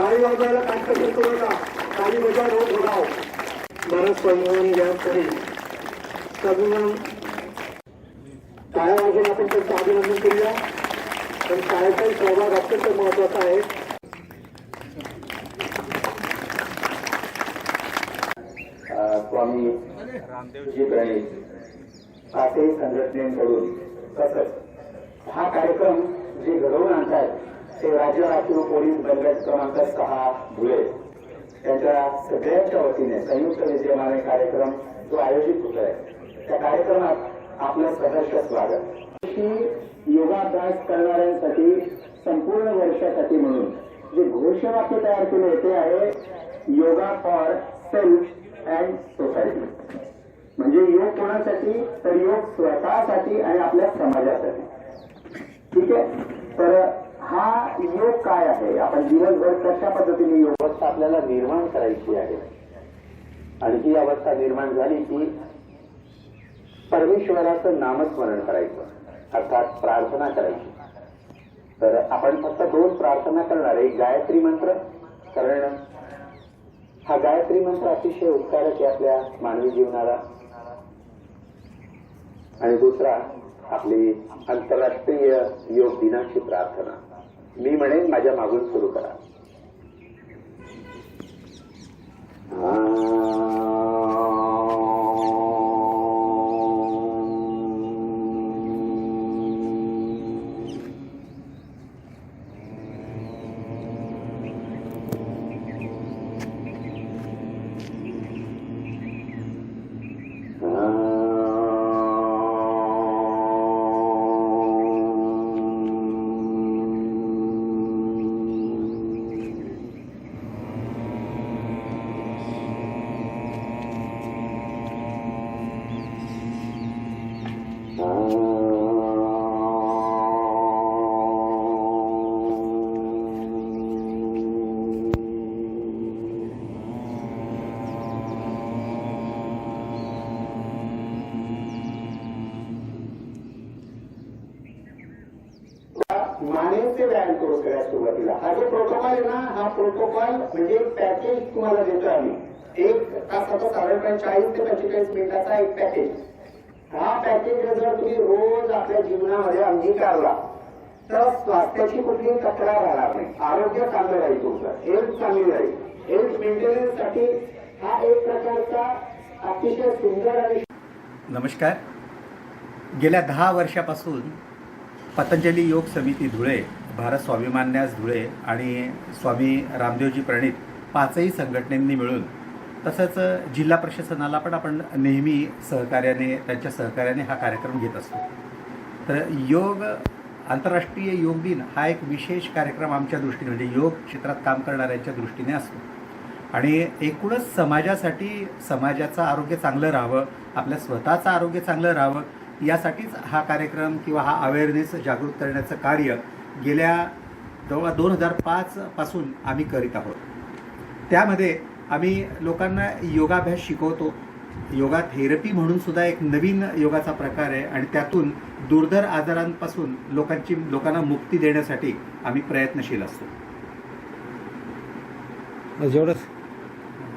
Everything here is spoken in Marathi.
टाळी वाजवायला काटकसर करू नका टाळी बजा रोज बघाव बरंच परिवहन घ्या तरी. सगळं टाळ्या वाजवून आपण त्यांचं अभिनंदन करूया? पण शाळेचाही सहभाग अत्यंत महत्त्वाचा आहे. स्वामी जी प्रणित पाचही संघटनेकडून तसंच हा कार्यक्रम जे घडवून आणतायत ते राज्य राखीव पोलीस बंगल्यात क्रमांक सहा धुळे त्यांच्या सगळ्यांच्या वतीने संयुक्त विद्यमाने कार्यक्रम जो आयोजित होत आहे त्या कार्यक्रमात आपलं सहर्ष स्वागत. योगाभ्यास करणाऱ्यांसाठी संपूर्ण वर्षासाठी म्हणून जे घोषवाक्य तयार केले ते आहे yoga for self and society. म्हणजे योग कोणासाठी? तर योग स्वतःसाठी आणि आपल्या समाजासाठी. ठीक आहे? तर की योग काय आहे? आपण दिवसभर कशा पद्धतीने योग अवस्था आपल्याला निर्माण करायची आहे? आणि ही अवस्था निर्माण झाली की परमेश्वराचं नामस्मरण करायचं अर्थात प्रार्थना करायची. तर आपण फक्त दोन प्रार्थना करणार एक गायत्री मंत्र कारण. हा गायत्री मंत्र अतिशय उपकारक आहे आपल्या मानवी जीवनाला. आणि दुसरा आपली आंतरराष्ट्रीय योग दिनाची प्रार्थना. मी म्हणेन माझ्या मागून सुरू करा. मानेचे व्यायाम करू सगळ्यात सुरुवातीला. हा जो प्रोटोकॉल आहे ना हा प्रोटोकॉल म्हणजे पॅकेज तुम्हाला देतो आम्ही. एक तासाचा साधारणपणे चाळीस ते पंचेचाळीस मिनिटाचा एक पॅकेज हा पॅकेज जर तुम्ही रोज आपल्या जीवनामध्ये अंगीकारला तर स्वास्थ्याची कुठलीही तक्रार राहणार नाही. आरोग्य चांगलं राहील तुमचं. हेल्थ चांगली राहील. हेल्थ मेंटेनन्ससाठी हा एक प्रकारचा अतिशय सुंदर आणि नमस्कार. गेल्या दहा वर्षापासून पतंजली योग समिती धुळे भारत स्वाभिमान्यास धुळे आणि स्वामी रामदेवजी प्रणित पाचही संघटनेंनी मिळून तसंच जिल्हा प्रशासनाला पण आपण नेहमी सहकार्याने त्यांच्या सहकार्याने हा कार्यक्रम घेत असतो. तर योग आंतरराष्ट्रीय योग दिन हा एक विशेष कार्यक्रम आमच्या दृष्टीने म्हणजे योग क्षेत्रात काम करणाऱ्यांच्या दृष्टीने असतो. आणि एकूणच समाजासाठी समाजाचं आरोग्य चांगलं राहावं आपल्या स्वतःचं आरोग्य चांगलं राहावं यासाठीच हा कार्यक्रम किंवा हा अवेअरनेस जागृत करण्याचं कार्य गेल्या जवळ दोन हजार पाचपासून आम्ही करीत आहोत. त्यामध्ये आम्ही लोकांना योगाभ्यास शिकवतो. योगा थेरपी म्हणून सुद्धा एक नवीन योगाचा प्रकार आहे आणि त्यातून दुर्धर आजारांपासून लोकांची लोकांना मुक्ती देण्यासाठी आम्ही प्रयत्नशील असतो. जेवढंच